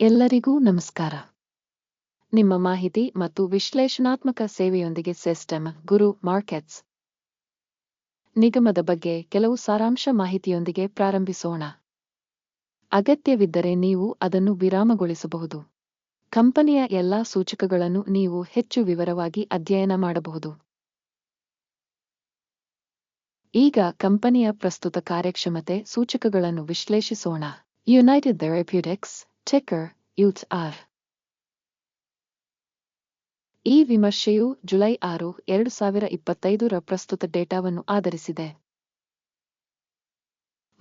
ಎಲ್ಲರಿಗೂ ನಮಸ್ಕಾರ. ನಿಮ್ಮ ಮಾಹಿತಿ ಮತ್ತು ವಿಶ್ಲೇಷಣಾತ್ಮಕ ಸೇವೆಯೊಂದಿಗೆ ಸಿಸ್ಟಮ್ ಗುರು ಮಾರ್ಕೆಟ್ಸ್. ನಿಗಮದ ಬಗ್ಗೆ ಕೆಲವು ಸಾರಾಂಶ ಮಾಹಿತಿಯೊಂದಿಗೆ ಪ್ರಾರಂಭಿಸೋಣ. ಅಗತ್ಯವಿದ್ದರೆ ನೀವು ಅದನ್ನು ವಿರಾಮಗೊಳಿಸಬಹುದು. ಕಂಪನಿಯ ಎಲ್ಲಾ ಸೂಚಕಗಳನ್ನು ನೀವು ಹೆಚ್ಚು ವಿವರವಾಗಿ ಅಧ್ಯಯನ ಮಾಡಬಹುದು. ಈಗ ಕಂಪನಿಯ ಪ್ರಸ್ತುತ ಕಾರ್ಯಕ್ಷಮತೆ ಸೂಚಕಗಳನ್ನು ವಿಶ್ಲೇಷಿಸೋಣ. ಯುನೈಟೆಡ್ ಥೆರಪ್ಯೂಟಿಕ್ಸ್ ut ಆರ್ ಈ ವಿಮರ್ಶೆಯು ಜುಲೈ ಆರು, ಎರಡು ಸಾವಿರ ಇಪ್ಪತ್ತೈದರ ಪ್ರಸ್ತುತ ಡೇಟಾವನ್ನು ಆಧರಿಸಿದೆ.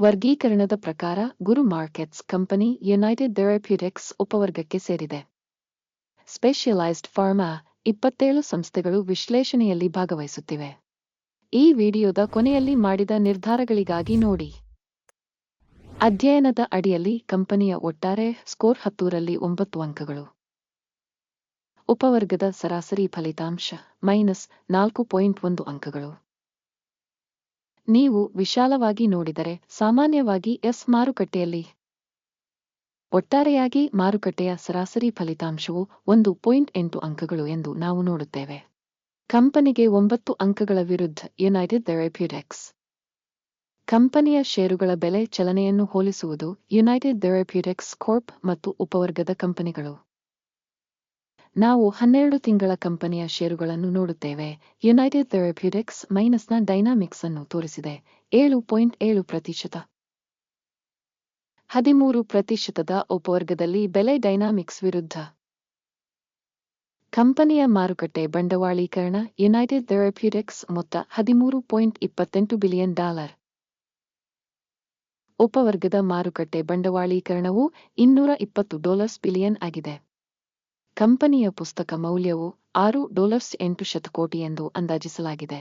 ವರ್ಗೀಕರಣದ ಪ್ರಕಾರ, ಗುರು ಮಾರ್ಕೆಟ್ಸ್ ಕಂಪನಿ ಯುನೈಟೆಡ್ ಥೆರಪ್ಯೂಟಿಕ್ಸ್ ಉಪವರ್ಗಕ್ಕೆ ಸೇರಿದೆ. ಸ್ಪೆಷಲೈಸ್ಡ್ ಫಾರ್ಮಾ ಇಪ್ಪತ್ತೇಳು ಸಂಸ್ಥೆಗಳು ವಿಶ್ಲೇಷಣೆಯಲ್ಲಿ ಭಾಗವಹಿಸುತ್ತಿವೆ. ಈ ವಿಡಿಯೋದ ಕೊನೆಯಲ್ಲಿ ಮಾಡಿದ ನಿರ್ಧಾರಗಳಿಗಾಗಿ ನೋಡಿ. ಅಧ್ಯಯನದ ಅಡಿಯಲ್ಲಿ ಕಂಪನಿಯ ಒಟ್ಟಾರೆ ಸ್ಕೋರ್ ಹತ್ತೂರಲ್ಲಿ ಒಂಬತ್ತು ಅಂಕಗಳು. ಉಪವರ್ಗದ ಸರಾಸರಿ ಫಲಿತಾಂಶ ಮೈನಸ್ ನಾಲ್ಕು ಪಾಯಿಂಟ್ ಒಂದು ಅಂಕಗಳು. ನೀವು ವಿಶಾಲವಾಗಿ ನೋಡಿದರೆ ಸಾಮಾನ್ಯವಾಗಿ ಎಸ್ ಮಾರುಕಟ್ಟೆಯಲ್ಲಿ ಒಟ್ಟಾರೆಯಾಗಿ ಮಾರುಕಟ್ಟೆಯ ಸರಾಸರಿ ಫಲಿತಾಂಶವು ಒಂದು ಪಾಯಿಂಟ್ ಎಂಟು ಅಂಕಗಳು ಎಂದು ನಾವು ನೋಡುತ್ತೇವೆ. ಕಂಪನಿಗೆ ಒಂಬತ್ತು ಅಂಕಗಳ ವಿರುದ್ಧ ಯುನೈಟೆಡ್ ಥೆರಪ್ಯೂಟಿಕ್ಸ್ ಕಂಪನಿಯ ಷೇರುಗಳ ಬೆಲೆ ಚಲನೆಯನ್ನು ಹೋಲಿಸುವುದು ಯುನೈಟೆಡ್ ಥೆರಪ್ಯೂಟಿಕ್ಸ್ ಕೋರ್ಪ್ ಮತ್ತು ಉಪವರ್ಗದ ಕಂಪನಿಗಳು. ನಾವು ಹನ್ನೆರಡು ತಿಂಗಳ ಕಂಪನಿಯ ಷೇರುಗಳನ್ನು ನೋಡುತ್ತೇವೆ. ಯುನೈಟೆಡ್ ಥೆರಪ್ಯೂಟಿಕ್ಸ್ ಮೈನಸ್ನ ಡೈನಾಮಿಕ್ಸ್ ಅನ್ನು ತೋರಿಸಿದೆ. ಏಳು ಪಾಯಿಂಟ್ ಏಳು ಪ್ರತಿಶತ. ಹದಿಮೂರು ಪ್ರತಿಶತದ ಉಪವರ್ಗದಲ್ಲಿ ಬೆಲೆ ಡೈನಾಮಿಕ್ಸ್ ವಿರುದ್ಧ. ಕಂಪನಿಯ ಮಾರುಕಟ್ಟೆ ಬಂಡವಾಳೀಕರಣ ಯುನೈಟೆಡ್ ಥೆರಪ್ಯೂಟಿಕ್ಸ್ ಮೊತ್ತ ಹದಿಮೂರು ಪಾಯಿಂಟ್ ಇಪ್ಪತ್ತೆಂಟು ಬಿಲಿಯನ್ ಡಾಲರ್. ಉಪವರ್ಗದ ಮಾರುಕಟ್ಟೆ ಬಂಡವಾಳೀಕರಣವು ಇನ್ನೂರ ಇಪ್ಪತ್ತು ಡಾಲರ್ಸ್ ಬಿಲಿಯನ್ ಆಗಿದೆ. ಕಂಪನಿಯ ಪುಸ್ತಕ ಮೌಲ್ಯವು ಆರು ಡಾಲರ್ಸ್ ಎಂಟು ಶತಕೋಟಿ ಎಂದು ಅಂದಾಜಿಸಲಾಗಿದೆ.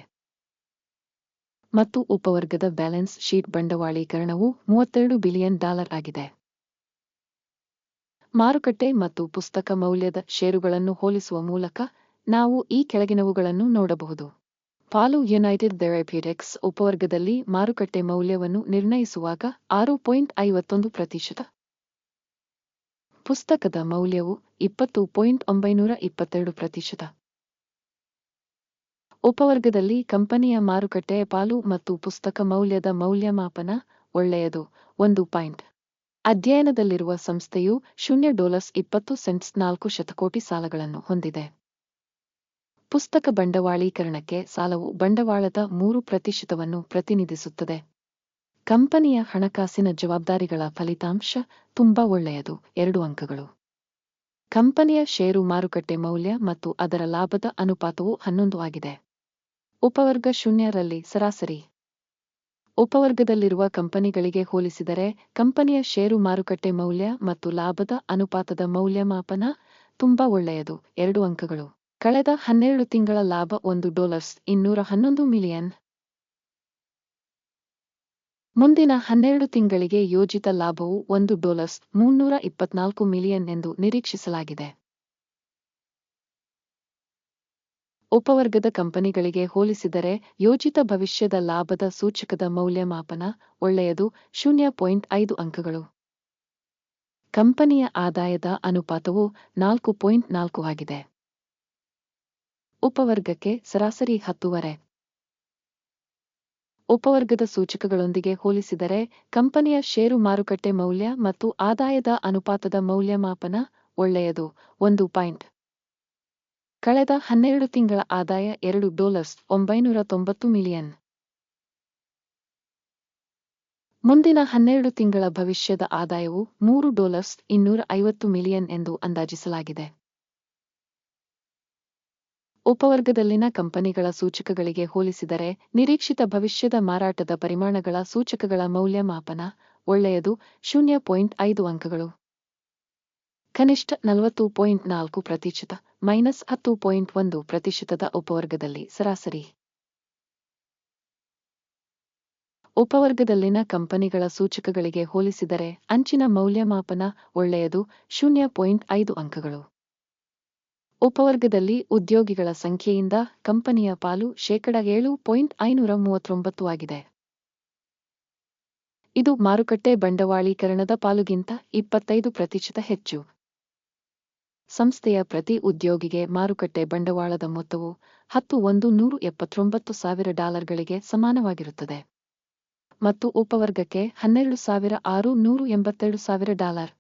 ಮತ್ತು ಉಪವರ್ಗದ ಬ್ಯಾಲೆನ್ಸ್ ಶೀಟ್ ಬಂಡವಾಳೀಕರಣವು ಮೂವತ್ತೆರಡು ಬಿಲಿಯನ್ ಡಾಲರ್ ಆಗಿದೆ. ಮಾರುಕಟ್ಟೆ ಮತ್ತು ಪುಸ್ತಕ ಮೌಲ್ಯದ ಷೇರುಗಳನ್ನು ಹೋಲಿಸುವ ಮೂಲಕ ನಾವು ಈ ಕೆಳಗಿನವುಗಳನ್ನು ನೋಡಬಹುದು. ಪಾಲು ಯುನೈಟೆಡ್ ಥೆರಪ್ಯೂಟಿಕ್ಸ್ ಉಪವರ್ಗದಲ್ಲಿ ಮಾರುಕಟ್ಟೆ ಮೌಲ್ಯವನ್ನು ನಿರ್ಣಯಿಸುವಾಗ ಆರು ಪಾಯಿಂಟ್ ಐವತ್ತೊಂದು ಪ್ರತಿಶತ. ಪುಸ್ತಕದ ಮೌಲ್ಯವು ಇಪ್ಪತ್ತು ಪಾಯಿಂಟ್ ಒಂಬೈನೂರ ಇಪ್ಪತ್ತೆರಡು ಪ್ರತಿಶತ. ಉಪವರ್ಗದಲ್ಲಿ ಕಂಪನಿಯ ಮಾರುಕಟ್ಟೆ ಪಾಲು ಮತ್ತು ಪುಸ್ತಕ ಮೌಲ್ಯದ ಮೌಲ್ಯಮಾಪನ ಒಳ್ಳೆಯದು, ಒಂದು ಪಾಯಿಂಟ್. ಅಧ್ಯಯನದಲ್ಲಿರುವ ಸಂಸ್ಥೆಯು ಶೂನ್ಯ ಡಾಲರ್ಸ್ ಇಪ್ಪತ್ತು ಸೆಂಟ್ಸ್ ನಾಲ್ಕು ಶತಕೋಟಿ ಸಾಲಗಳನ್ನು ಹೊಂದಿದೆ. ಪುಸ್ತಕ ಬಂಡವಾಳೀಕರಣಕ್ಕೆ ಸಾಲವು ಬಂಡವಾಳದ ಮೂರು ಪ್ರತಿಶತವನ್ನು ಪ್ರತಿನಿಧಿಸುತ್ತದೆ. ಕಂಪನಿಯ ಹಣಕಾಸಿನ ಜವಾಬ್ದಾರಿಗಳ ಫಲಿತಾಂಶ ತುಂಬಾ ಒಳ್ಳೆಯದು, ಎರಡು ಅಂಕಗಳು. ಕಂಪನಿಯ ಷೇರು ಮಾರುಕಟ್ಟೆ ಮೌಲ್ಯ ಮತ್ತು ಅದರ ಲಾಭದ ಅನುಪಾತವು ಹನ್ನೊಂದು ಆಗಿದೆ. ಉಪವರ್ಗ ಶೂನ್ಯರಲ್ಲಿ ಸರಾಸರಿ. ಉಪವರ್ಗದಲ್ಲಿರುವ ಕಂಪನಿಗಳಿಗೆ ಹೋಲಿಸಿದರೆ ಕಂಪನಿಯ ಷೇರು ಮಾರುಕಟ್ಟೆ ಮೌಲ್ಯ ಮತ್ತು ಲಾಭದ ಅನುಪಾತದ ಮೌಲ್ಯಮಾಪನ ತುಂಬಾ ಒಳ್ಳೆಯದು, ಎರಡು ಅಂಕಗಳು. ಕಳೆದ ಹನ್ನೆರಡು ತಿಂಗಳ ಲಾಭ ಒಂದು ಡಾಲರ್ಸ್ ಇನ್ನೂರ ಹನ್ನೊಂದು ಮಿಲಿಯನ್. ಮುಂದಿನ ಹನ್ನೆರಡು ತಿಂಗಳಿಗೆ ಯೋಜಿತ ಲಾಭವು ಒಂದು ಡಾಲರ್ಸ್ ಮುನ್ನೂರ ಇಪ್ಪತ್ನಾಲ್ಕು ಮಿಲಿಯನ್ ಎಂದು ನಿರೀಕ್ಷಿಸಲಾಗಿದೆ. ಉಪವರ್ಗದ ಕಂಪನಿಗಳಿಗೆ ಹೋಲಿಸಿದರೆ ಯೋಜಿತ ಭವಿಷ್ಯದ ಲಾಭದ ಸೂಚಕದ ಮೌಲ್ಯಮಾಪನ ಒಳ್ಳೆಯದು ಶೂನ್ಯ ಪಾಯಿಂಟ್ ಐದು ಅಂಕಗಳು. ಕಂಪನಿಯ ಆದಾಯದ ಅನುಪಾತವು ನಾಲ್ಕು ಪಾಯಿಂಟ್ ನಾಲ್ಕು ಆಗಿದೆ. ಉಪವರ್ಗಕ್ಕೆ ಸರಾಸರಿ ಹತ್ತುವರೆ. ಉಪವರ್ಗದ ಸೂಚಕಗಳೊಂದಿಗೆ ಹೋಲಿಸಿದರೆ ಕಂಪನಿಯ ಷೇರು ಮಾರುಕಟ್ಟೆ ಮೌಲ್ಯ ಮತ್ತು ಆದಾಯದ ಅನುಪಾತದ ಮೌಲ್ಯಮಾಪನ ಒಳ್ಳೆಯದು. ಒಂದು ಪಾಯಿಂಟ್. ಕಳೆದ ಹನ್ನೆರಡು ತಿಂಗಳ ಆದಾಯ ಎರಡು ಡಾಲರ್ಸ್ ಒಂಬೈನೂರ ತೊಂಬತ್ತು ಮಿಲಿಯನ್. ಮುಂದಿನ ಹನ್ನೆರಡು ತಿಂಗಳ ಭವಿಷ್ಯದ ಆದಾಯವು ಮೂರು ಡಾಲರ್ಸ್ ಇನ್ನೂರ ಐವತ್ತು ಮಿಲಿಯನ್ ಎಂದು ಅಂದಾಜಿಸಲಾಗಿದೆ. ಉಪವರ್ಗದಲ್ಲಿನ ಕಂಪನಿಗಳ ಸೂಚಕಗಳಿಗೆ ಹೋಲಿಸಿದರೆ, ನಿರೀಕ್ಷಿತ ಭವಿಷ್ಯದ ಮಾರಾಟದ ಪರಿಮಾಣಗಳ ಸೂಚಕಗಳ ಮೌಲ್ಯಮಾಪನ ಒಳ್ಳೆಯದು. ಶೂನ್ಯ ಪಾಯಿಂಟ್ ಐದು ಅಂಕಗಳು. ಕನಿಷ್ಠ ನಲವತ್ತು ಪಾಯಿಂಟ್ ನಾಲ್ಕು ಪ್ರತಿಶತ, ಮೈನಸ್ ಹತ್ತು ಪಾಯಿಂಟ್ ಒಂದು ಪ್ರತಿಶತದ ಉಪವರ್ಗದಲ್ಲಿ ಸರಾಸರಿ. ಉಪವರ್ಗದಲ್ಲಿನ ಕಂಪನಿಗಳ ಸೂಚಕಗಳಿಗೆ ಹೋಲಿಸಿದರೆ, ಅಂಚಿನ ಮೌಲ್ಯಮಾಪನ ಒಳ್ಳೆಯದು. ಶೂನ್ಯ ಪಾಯಿಂಟ್ ಐದು ಅಂಕಗಳು. ಉಪವರ್ಗದಲ್ಲಿ ಉದ್ಯೋಗಿಗಳ ಸಂಖ್ಯೆಯಿಂದ ಕಂಪನಿಯ ಪಾಲು ಶೇಕಡ ಏಳು ಪಾಯಿಂಟ್ ಐನೂರ ಮೂವತ್ತೊಂಬತ್ತು ಆಗಿದೆ. ಇದು ಮಾರುಕಟ್ಟೆ ಬಂಡವಾಳೀಕರಣದ ಪಾಲುಗಿಂತ ಇಪ್ಪತ್ತೈದು ಪ್ರತಿಶತ ಹೆಚ್ಚು. ಸಂಸ್ಥೆಯ ಪ್ರತಿ ಉದ್ಯೋಗಿಗೆ ಮಾರುಕಟ್ಟೆ ಬಂಡವಾಳದ ಮೊತ್ತವು ಹತ್ತು ಒಂದು ನೂರು ಎಪ್ಪತ್ತೊಂಬತ್ತು ಸಾವಿರ ಡಾಲರ್ಗಳಿಗೆ ಸಮಾನವಾಗಿರುತ್ತದೆ. ಮತ್ತು ಉಪವರ್ಗಕ್ಕೆ ಹನ್ನೆರಡು ಸಾವಿರ ಆರು ನೂರು ಎಂಬತ್ತೆರಡು ಸಾವಿರ ಡಾಲರ್.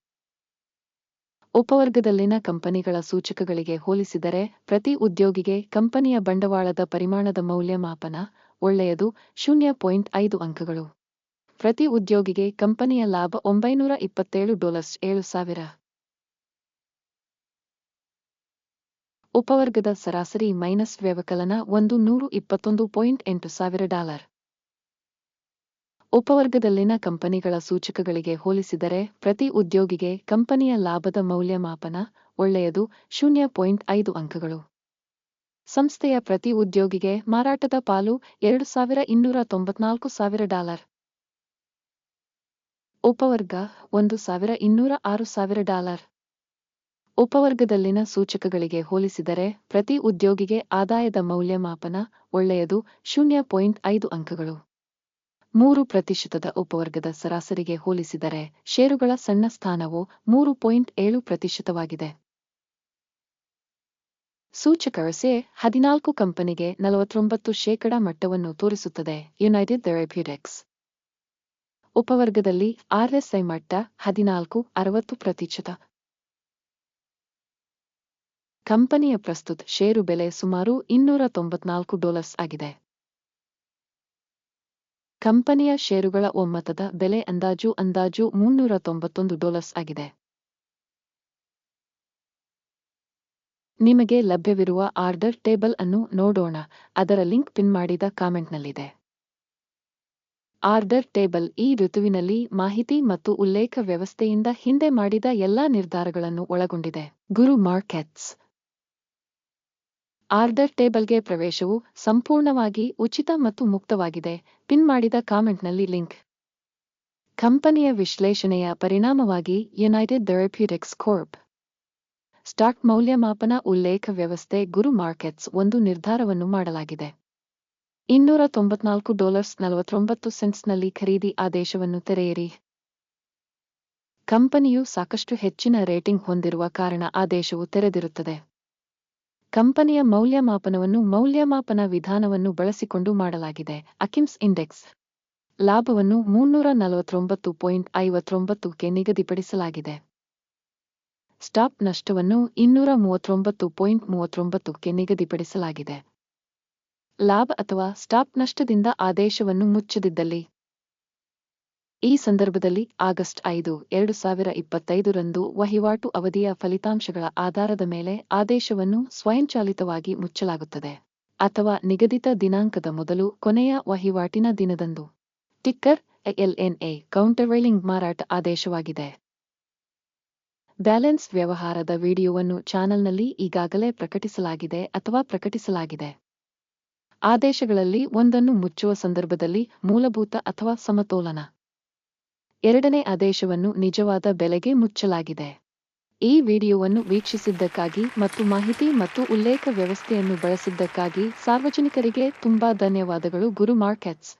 ಉಪವರ್ಗದಲ್ಲಿನ ಕಂಪನಿಗಳ ಸೂಚಕಗಳಿಗೆ ಹೋಲಿಸಿದರೆ, ಪ್ರತಿ ಉದ್ಯೋಗಿಗೆ ಕಂಪನಿಯ ಬಂಡವಾಳದ ಪರಿಮಾಣದ ಮೌಲ್ಯಮಾಪನ ಒಳ್ಳೆಯದು, ಶೂನ್ಯ ಪಾಯಿಂಟ್ ಐದು ಅಂಕಗಳು. ಪ್ರತಿ ಉದ್ಯೋಗಿಗೆ ಕಂಪನಿಯ ಲಾಭ ಒಂಬೈನೂರ ಇಪ್ಪತ್ತೇಳು ಡಾಲರ್ಸ್ ಏಳು ಸಾವಿರ. ಉಪವರ್ಗದ ಸರಾಸರಿ ಮೈನಸ್ ವ್ಯವಕಲನ ಒಂದು ನೂರು ಇಪ್ಪತ್ತೊಂದು ಪಾಯಿಂಟ್ ಎಂಟು ಸಾವಿರ ಡಾಲರ್. ಉಪವರ್ಗದಲ್ಲಿನ ಕಂಪನಿಗಳ ಸೂಚಕಗಳಿಗೆ ಹೋಲಿಸಿದರೆ, ಪ್ರತಿ ಉದ್ಯೋಗಿಗೆ ಕಂಪನಿಯ ಲಾಭದ ಮೌಲ್ಯಮಾಪನ ಒಳ್ಳೆಯದು, ಶೂನ್ಯ ಪಾಯಿಂಟ್ ಐದು ಅಂಕಗಳು. ಸಂಸ್ಥೆಯ ಪ್ರತಿ ಉದ್ಯೋಗಿಗೆ ಮಾರಾಟದ ಪಾಲು ಎರಡು ಸಾವಿರ ಇನ್ನೂರ ತೊಂಬತ್ನಾಲ್ಕು ಸಾವಿರ ಡಾಲರ್. ಉಪವರ್ಗ ಒಂದು ಸಾವಿರ ಇನ್ನೂರ ಆರು ಸಾವಿರ ಡಾಲರ್. ಉಪವರ್ಗದಲ್ಲಿನ ಸೂಚಕಗಳಿಗೆ ಹೋಲಿಸಿದರೆ, ಪ್ರತಿ ಉದ್ಯೋಗಿಗೆ ಆದಾಯದ ಮೌಲ್ಯಮಾಪನ ಒಳ್ಳೆಯದು, ಶೂನ್ಯ ಪಾಯಿಂಟ್ ಐದು ಅಂಕಗಳು. ಮೂರು ಪ್ರತಿಶತದ ಉಪವರ್ಗದ ಸರಾಸರಿಗೆ ಹೋಲಿಸಿದರೆ ಷೇರುಗಳ ಸಣ್ಣ ಸ್ಥಾನವು ಮೂರು ಪಾಯಿಂಟ್ ಏಳು ಪ್ರತಿಶತವಾಗಿದೆ. ಸೂಚಕರಸೆ ಹದಿನಾಲ್ಕು ಕಂಪನಿಗೆ ನಲವತ್ತೊಂಬತ್ತು ಶೇಕಡ ಮಟ್ಟವನ್ನು ತೋರಿಸುತ್ತದೆ ಯುನೈಟೆಡ್ ಥೆರಪ್ಯೂಟಿಕ್ಸ್ ಉಪವರ್ಗದಲ್ಲಿ ಆರ್ಎಸ್ಐ ಮಟ್ಟ ಹದಿನಾಲ್ಕು, ಅರವತ್ತು ಪ್ರತಿಶತ. ಕಂಪನಿಯ ಪ್ರಸ್ತುತ ಷೇರು ಬೆಲೆ ಸುಮಾರು ಇನ್ನೂರ ತೊಂಬತ್ನಾಲ್ಕು ಡಾಲರ್ಸ್ ಆಗಿದೆ. ಕಂಪನಿಯ ಷೇರುಗಳ ಒಮ್ಮತದ ಬೆಲೆ ಅಂದಾಜು ಅಂದಾಜು ಮುನ್ನೂರ ತೊಂಬತ್ತೊಂದು ಡಾಲರ್ಸ್ ಆಗಿದೆ. ನಿಮಗೆ ಲಭ್ಯವಿರುವ ಆರ್ಡರ್ ಟೇಬಲ್ ಅನ್ನು ನೋಡೋಣ, ಅದರ ಲಿಂಕ್ ಪಿನ್ ಮಾಡಿದ ಕಾಮೆಂಟ್ನಲ್ಲಿದೆ. ಆರ್ಡರ್ ಟೇಬಲ್ ಈ ಋತುವಿನಲ್ಲಿ ಮಾಹಿತಿ ಮತ್ತು ಉಲ್ಲೇಖ ವ್ಯವಸ್ಥೆಯಿಂದ ಹಿಂದೆ ಮಾಡಿದ ಎಲ್ಲಾ ನಿರ್ಧಾರಗಳನ್ನು ಒಳಗೊಂಡಿದೆ. ಗುರು ಮಾರ್ಕೆಟ್ಸ್ ಆರ್ಡರ್ ಟೇಬಲ್ಗೆ ಪ್ರವೇಶವು ಸಂಪೂರ್ಣವಾಗಿ ಉಚಿತ ಮತ್ತು ಮುಕ್ತವಾಗಿದೆ. ಪಿನ್ ಮಾಡಿದ ಕಾಮೆಂಟ್ನಲ್ಲಿ ಲಿಂಕ್. ಕಂಪನಿಯ ವಿಶ್ಲೇಷಣೆಯ ಪರಿಣಾಮವಾಗಿ ಯುನೈಟೆಡ್ ಥೆರಪ್ಯೂಟಿಕ್ಸ್ ಕೋರ್ಪ್ ಸ್ಟಾಕ್ ಮೌಲ್ಯಮಾಪನ ಉಲ್ಲೇಖ ವ್ಯವಸ್ಥೆ ಗುರು ಮಾರ್ಕೆಟ್ಸ್ ಒಂದು ನಿರ್ಧಾರವನ್ನು ಮಾಡಲಾಗಿದೆ. ಇನ್ನೂರ ತೊಂಬತ್ನಾಲ್ಕು ಡಾಲರ್ಸ್ ನಲವತ್ತೊಂಬತ್ತು ಸೆಂಟ್ಸ್ನಲ್ಲಿ ಖರೀದಿ ಆದೇಶವನ್ನು ತೆರೆಯಿರಿ. ಕಂಪನಿಯು ಸಾಕಷ್ಟು ಹೆಚ್ಚಿನ ರೇಟಿಂಗ್ ಹೊಂದಿರುವ ಕಾರಣ ಆದೇಶವು ತೆರೆದಿರುತ್ತದೆ. ಕಂಪನಿಯ ಮೌಲ್ಯಮಾಪನವನ್ನು ಮೌಲ್ಯಮಾಪನ ವಿಧಾನವನ್ನು ಬಳಸಿಕೊಂಡು ಮಾಡಲಾಗಿದೆ. ಅಕಿಮ್ಸ್ ಇಂಡೆಕ್ಸ್ ಲಾಭವನ್ನು ಮುನ್ನೂರ ನಲವತ್ತೊಂಬತ್ತು ಪಾಯಿಂಟ್ ಐವತ್ತೊಂಬತ್ತಕ್ಕೆ ನಿಗದಿಪಡಿಸಲಾಗಿದೆ. ಸ್ಟಾಪ್ ನಷ್ಟವನ್ನು ಇನ್ನೂರ ಮೂವತ್ತೊಂಬತ್ತು ಪಾಯಿಂಟ್ ಮೂವತ್ತೊಂಬತ್ತಕ್ಕೆ ನಿಗದಿಪಡಿಸಲಾಗಿದೆ. ಲಾಭ ಅಥವಾ ಸ್ಟಾಪ್ ನಷ್ಟದಿಂದ ಆದೇಶವನ್ನು ಮುಚ್ಚದಿದ್ದಲ್ಲಿ. ಈ ಸಂದರ್ಭದಲ್ಲಿ ಆಗಸ್ಟ್ ಐದು, ಎರಡು ಸಾವಿರ ಇಪ್ಪತ್ತೈದರಂದು ವಹಿವಾಟು ಅವಧಿಯ ಫಲಿತಾಂಶಗಳ ಆಧಾರದ ಮೇಲೆ ಆದೇಶವನ್ನು ಸ್ವಯಂಚಾಲಿತವಾಗಿ ಮುಚ್ಚಲಾಗುತ್ತದೆ ಅಥವಾ ನಿಗದಿತ ದಿನಾಂಕದ ಮೊದಲು ಕೊನೆಯ ವಹಿವಾಟಿನ ದಿನದಂದು. ಟಿಕ್ಕರ್ ಎಲ್ಎನ್ಎ ಕೌಂಟರ್ವೈಲಿಂಗ್ ಮಾರಾಟ ಆದೇಶವಾಗಿದೆ. ಬ್ಯಾಲೆನ್ಸ್ ವ್ಯವಹಾರದ ವಿಡಿಯೋವನ್ನು ಚಾನೆಲ್ನಲ್ಲಿ ಈಗಾಗಲೇ ಪ್ರಕಟಿಸಲಾಗಿದೆ ಅಥವಾ ಪ್ರಕಟಿಸಲಾಗಿದೆ. ಆದೇಶಗಳಲ್ಲಿ ಒಂದನ್ನು ಮುಚ್ಚುವ ಸಂದರ್ಭದಲ್ಲಿ ಮೂಲಭೂತ ಅಥವಾ ಸಮತೋಲನ. ಎರಡನೇ ಆದೇಶವನ್ನು ನಿಜವಾದ ಬೆಲೆಗೆ ಮುಚ್ಚಲಾಗಿದೆ. ಈ ವಿಡಿಯೋವನ್ನು ವೀಕ್ಷಿಸಿದ್ದಕ್ಕಾಗಿ ಮತ್ತು ಮಾಹಿತಿ ಮತ್ತು ಉಲ್ಲೇಖ ವ್ಯವಸ್ಥೆಯನ್ನು ಬಳಸಿದ್ದಕ್ಕಾಗಿ ಸಾರ್ವಜನಿಕರಿಗೆ ತುಂಬಾ ಧನ್ಯವಾದಗಳು ಗುರು ಮಾರ್ಕೆಟ್ಸ್.